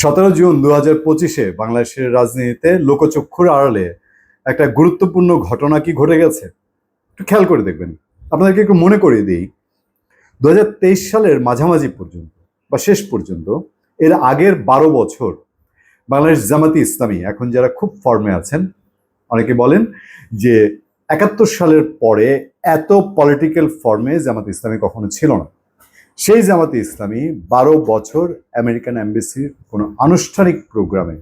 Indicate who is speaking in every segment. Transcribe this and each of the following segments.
Speaker 1: সতেরো জুন দু হাজার পঁচিশে বাংলাদেশের রাজনীতিতে লোকচক্ষুর আড়ালে একটা গুরুত্বপূর্ণ ঘটনা কি ঘটে গেছে? একটু খেয়াল করে দেখবেন। আপনাদেরকে একটু মনে করিয়ে দিই। দু হাজার তেইশ সালের মাঝামাঝি পর্যন্ত বা শেষ পর্যন্ত এর আগের বারো বছর বাংলাদেশ জামাতি ইসলামী, এখন যারা খুব ফর্মে আছেন, অনেকে বলেন যে একাত্তর সালের পরে এত পলিটিক্যাল ফর্মে জামাত ইসলামী কখনো ছিল না। সেই জামাতে ইসলামী বারো বছর আমেরিকান অ্যাম্বাসির কোনো আনুষ্ঠানিক প্রোগ্রামে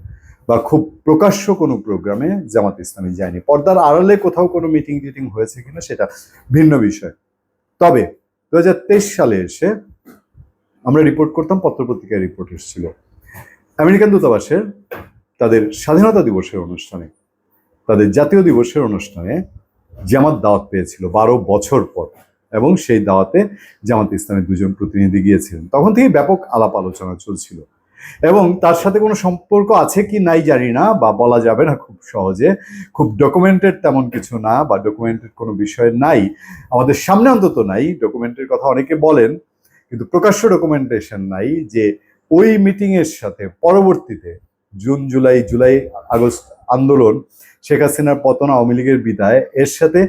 Speaker 1: বা খুব প্রকাশ্য কোনো প্রোগ্রামে জামাত ইসলামী যায়নি। পর্দার আড়ালে কোথাও কোনো মিটিং টিটিং হয়েছে কিনা সেটা ভিন্ন বিষয়। তবে দু হাজার তেইশ সালে এসে আমরা রিপোর্ট করতাম, পত্রপত্রিকায় রিপোর্ট এসেছিল। আমেরিকান দূতাবাসের তাদের স্বাধীনতা দিবসের অনুষ্ঠানে, তাদের জাতীয় দিবসের অনুষ্ঠানে জামাত দাওয়াত পেয়েছিল বারো বছর পর। এবং সেই দাওয়াতে জামাত ইসলামের দুজন প্রতিনিধি গিয়েছিলেন। তখন থেকে ব্যাপক আলাপ আলোচনা চলছিল। এবং তার সাথে কোনো সম্পর্ক আছে কি নাই জানি না বা বলা যাবে না খুব সহজে। খুব ডকুমেন্টেড তেমন কিছু না বা ডকুমেন্টেড কোনো বিষয় নাই। আমাদের সামনে অন্তত নাই। ডকুমেন্টের কথা অনেকে বলেন, কিন্তু প্রকাশ্য ডকুমেন্টেশন নাই যে ওই মিটিংয়ের সাথে পরবর্তীতে জুন, জুলাই জুলাই, আগস্ট আন্দোলন, শেখ হাসিনার পতন, আওয়ামী লীগের বিদায়, এর সাথে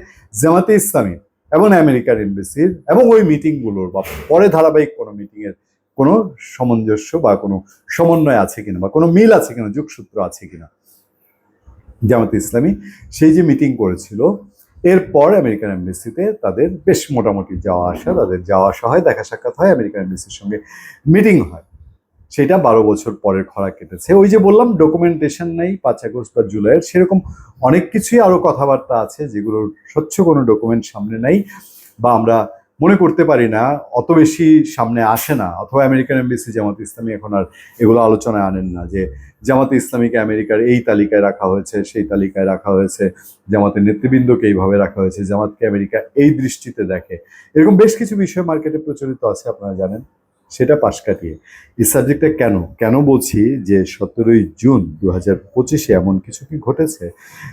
Speaker 1: জামাতে ইসলামী এবং আমেরিকার এমবেসির এবং ওই মিটিংগুলোর বা পরে ধারাবাহিক কোনো মিটিংয়ের কোনো সামঞ্জস্য বা কোনো সমন্বয় আছে কিনা বা কোনো মিল আছে কিনা, যোগসূত্র আছে কিনা, জামাতে ইসলামী সেই যে মিটিং করেছিল, এরপর আমেরিকান এমবেসিতে তাদের বেশ মোটামুটি যাওয়া আসা, তাদের যাওয়া আসা হয়, দেখা সাক্ষাৎ হয়, আমেরিকান এমবেসির সঙ্গে মিটিং হয়। সেটা বারো বছর পরের খরা কেটেছে। ওই যে বললাম ডকুমেন্টেশন নেই পাঁচ আগস্ট বা জুলাইয়ের। সেরকম অনেক কিছুই আরও কথাবার্তা আছে যেগুলোর স্বচ্ছ কোনো ডকুমেন্ট সামনে নেই বা আমরা মনে করতে পারি না, অত বেশি সামনে আসে না। অথবা আমেরিকান এমবিসি জামাত ইসলামী এখন আর এগুলো আলোচনায় আনেন না যে জামাত ইসলামীকে আমেরিকার এই তালিকায় রাখা হয়েছে, সেই তালিকায় রাখা হয়েছে, জামাতের নেতৃবৃন্দকে এইভাবে রাখা হয়েছে, জামাতকে আমেরিকা এই দৃষ্টিতে দেখে। এরকম বেশ কিছু বিষয় মার্কেটে প্রচলিত আছে, আপনারা জানেন। সেটা পাশ কাটিয়ে। এই সাবজেক্টটা কেন? কেন বলছি যে সতেরোই জুন দু হাজার পঁচিশে এমন কিছু কি ঘটেছে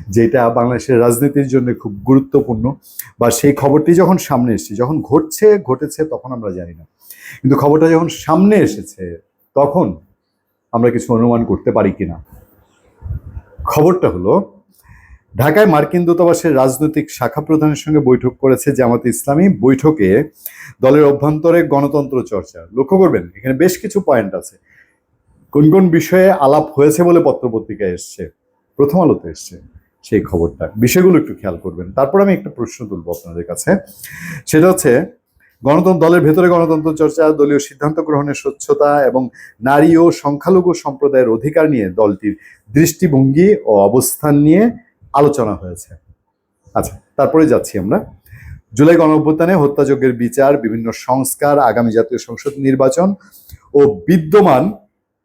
Speaker 1: যেটা বাংলাদেশের রাজনীতির জন্য খুব গুরুত্বপূর্ণ? বা সেই খবরটি যখন সামনে এসেছে, যখন ঘটছে, ঘটেছে তখন আমরা জানি না। কিন্তু খবরটা যখন সামনে এসেছে, তখন আমরা কিছু অনুমান করতে পারি কিনা? খবরটা হলো ঢাকায় মার্কিন দূতাবাসের রাজনৈতিক শাখা প্রধানের সঙ্গে বৈঠক করেছে জামাত ইসলামী। বৈঠকে দলের অভ্যন্তরে গণতন্ত্র চর্চা। লক্ষ্য করবেন, এখানে বেশ কিছু পয়েন্ট আছে। কোন কোন বিষয়ে আলাপ হয়েছে বলে পত্রপত্রিকায় এসছে? প্রথম আলোতে এসছে সেই খবরটা। বিষয়গুলো একটু খেয়াল করবেন। তারপর আমি একটা প্রশ্ন তুলবো আপনাদের কাছে। সেটা হচ্ছে গণতন্ত্র দলের ভেতরে গণতন্ত্র চর্চা, দলীয় সিদ্ধান্ত গ্রহণের স্বচ্ছতা এবং নারী ও সংখ্যালঘু সম্প্রদায়ের অধিকার নিয়ে দলটির দৃষ্টিভঙ্গি ও অবস্থান নিয়ে আলোচনা হয়েছে। আচ্ছা তারপরে যাচ্ছি আমরা। জুলাই গণ অভ্যুত্থানে হত্যাযজ্ঞের বিচার, বিভিন্ন সংস্কার, আগামী জাতীয় সংসদ নির্বাচন ও বিদ্যমান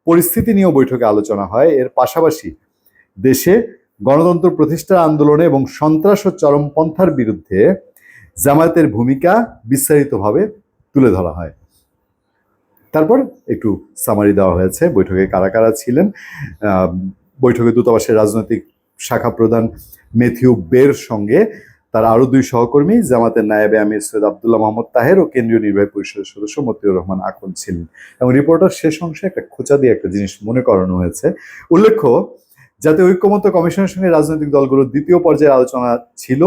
Speaker 1: পরিস্থিতি নিয়েও বৈঠকে আলোচনা হয়। এর পাশাপাশি দেশে গণতন্ত্র প্রতিষ্ঠার আন্দোলনে এবং সন্ত্রাস ও চরমপন্থার বিরুদ্ধে জামায়াতের ভূমিকা বিস্তারিতভাবে তুলে ধরা হয়। তারপর একটু সামারি দেওয়া হয়েছে। বৈঠকে কারা কারা ছিলেন? বৈঠকে দূতাবাসের রাজনৈতিক শাখা প্রধান মেথিউ বের সঙ্গে তার আরও দুই সহকর্মী, জামাতের নায়েবে আমির সৈয়দ আবদুল্লাহ মোহাম্মদ তাহের ও কেন্দ্রীয় নির্বাহী পরিষদের সদস্য মতিউর রহমান আকন ছিলেন। এবং রিপোর্টার শেষ অংশে একটা খোঁচা দিয়ে একটা জিনিস মনে করানো হয়েছে। উল্লেখ্য যাতে ঐক্যমত্য কমিশনের সঙ্গে রাজনৈতিক দলগুলোর দ্বিতীয় পর্যায়ের আলোচনা ছিল।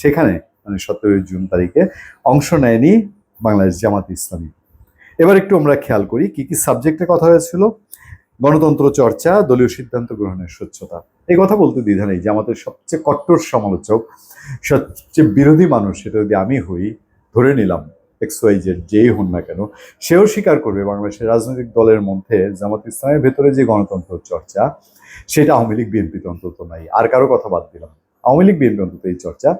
Speaker 1: সেখানে মানে সতেরোই জুন তারিখে, অংশ নেয়নি বাংলাদেশ জামাত ইসলামী। এবার একটু আমরা খেয়াল করি, কি কি সাবজেক্টে কথা হয়েছিল? গণতন্ত্র চর্চা, দলীয় সিদ্ধান্ত গ্রহণের স্বচ্ছতা। এই কথা বলতে দ্বিধা নেই যে আমাদের সবচেয়ে কট্টর সমালোচক, সবচেয়ে বিরোধী মানুষ, সেটা যদি আমি হই, ধরে নিলাম এক্স ওয়াই জেড যেই হন না কেন, সেও স্বীকার করবে বাংলাদেশের রাজনৈতিক দলের মধ্যে জামাত ইসলামের ভেতরে যে গণতন্ত্র চর্চা, সেটা আওয়ামী লীগ বিএনপিতে অন্তত নাই। আর কারও কথা বাদ দিলাম। আওয়ামী লীগ বিএনপি অন্তত এই চর্চা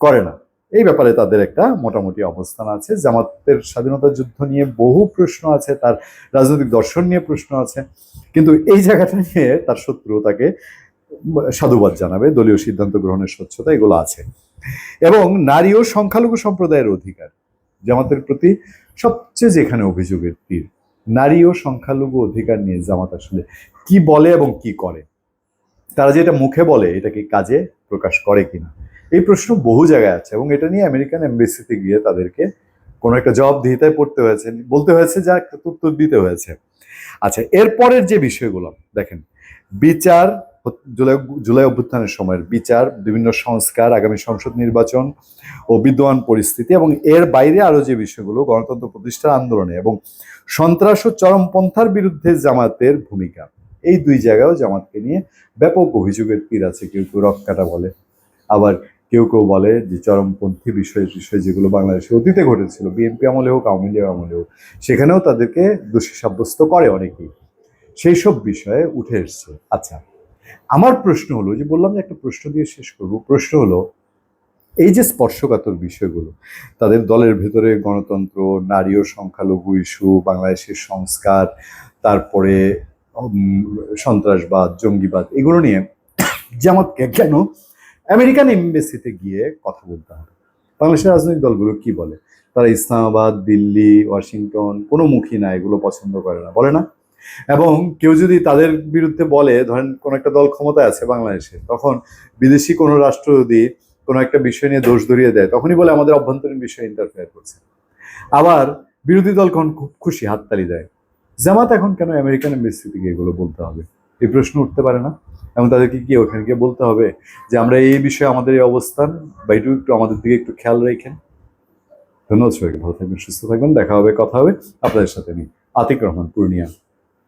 Speaker 1: করে না। এই ব্যাপারে তাদের একটা মোটামুটি অবস্থান আছে। জামাতের স্বাধীনতা যুদ্ধ নিয়ে বহু প্রশ্ন আছে, তার রাজনৈতিক দর্শন নিয়ে প্রশ্ন আছে। কিন্তু এই জায়গাটা নিয়ে তার শত্রু তাকে সাধুবাদ জানাবে, দলীয় সিদ্ধান্ত গ্রহণের স্বচ্ছতা, এগুলো আছে। এবং নারী ও সংখ্যালঘু সম্প্রদায়ের অধিকার, জামাতের প্রতি সবচেয়ে যেখানে অভিযোগের তীর, নারী ও সংখ্যালঘু অধিকার নিয়ে জামাত আসলে কি বলে এবং কি করে? তারা যেটা মুখে বলে এটাকে কাজে প্রকাশ করে কিনা? এই প্রশ্ন বহু জায়গায় আছে এবং এটা নিয়ে আমেরিকান এমবেসিতে গিয়ে তাদেরকে কোনো একটা জবাবদিহিতায় পড়তে হয়েছে, বলতে হয়েছে যা একটা উত্তর দিতে হয়েছে। আচ্ছা এরপরের যে বিষয়গুলো, দেখেন, বিচার জুলাই জুলাই অভ্যুত্থানের সময়ের বিচার, বিভিন্ন সংস্কার, আগামী সংসদ নির্বাচন ও বিদ্যমান পরিস্থিতি এবং এর বাইরে আরও যে বিষয়গুলো, গণতন্ত্র প্রতিষ্ঠার আন্দোলনে এবং সন্ত্রাস ও চরমপন্থার বিরুদ্ধে জামাতের ভূমিকা। এই দুই জায়গায়ও জামাতকে নিয়ে ব্যাপক অভিযোগের তীর আছে, কেউ কেউ রক্কাটা বলে। আবার কেউ কেউ বলে যে চরমপন্থী বিষয় বিষয় যেগুলো বাংলাদেশে অতীতে ঘটেছিল, বিএনপি আমলে হোক, আওয়ামী লীগ আমলে হোক, সেখানেও তাদেরকে দোষী সাব্যস্ত করে অনেকেই। সেই সব বিষয়ে উঠে এসছে। আচ্ছা আমার প্রশ্ন হলো, যে বললাম যে একটা প্রশ্ন দিয়ে শেষ করব, প্রশ্ন হলো, এই যে স্পর্শকাতর বিষয়গুলো, তাদের দলের ভেতরে গণতন্ত্র, নারী ও সংখ্যালঘু ইস্যু, বাংলাদেশের সংস্কার, তারপরে সন্ত্রাসবাদ, জঙ্গিবাদ, এগুলো নিয়ে জামাতকে কেন আমেরিকান এমবেসিতে গিয়ে কথা বলতে হবে। বাংলাদেশের রাজনৈতিক দলগুলো কি বলে? তারা ইসলামাবাদ, দিল্লি, ওয়াশিংটন, কোনো মুখী না, এগুলো পছন্দ করে না, বলে না? এবং কেউ যদি তাদের বিরুদ্ধে বলে, ধরেন কোন একটা দল ক্ষমতায় আছে বাংলাদেশে, তখন বিদেশি কোনো রাষ্ট্র যদি কোনো একটা বিষয় নিয়ে দোষ ধরিয়ে দেয়, তখনই বলে আমাদের অভ্যন্তরীণ বিষয়ে ইন্টারফেয়ার করছে। আবার বিরোধী দল কখন খুব খুশি হাততালি দেয়। জামাত এখন কেন আমেরিকান এমবেসি থেকে এগুলো বলতে হবে? এই প্রশ্ন উঠতে পারে না। এবং তাদেরকে কি ওখানে গিয়ে বলতে হবে যে, আমরা এই বিষয়ে আমাদের এই অবস্থান, বা একটু একটু আমাদের দিকে একটু খেয়াল রাখেন ধন্যবাদ সবাইকে, ভালো থাকবেন, সুস্থ থাকবেন, দেখা হবে, কথা হবে আপনাদের সাথে আমি আতিক রহমান, পূর্ণিয়া।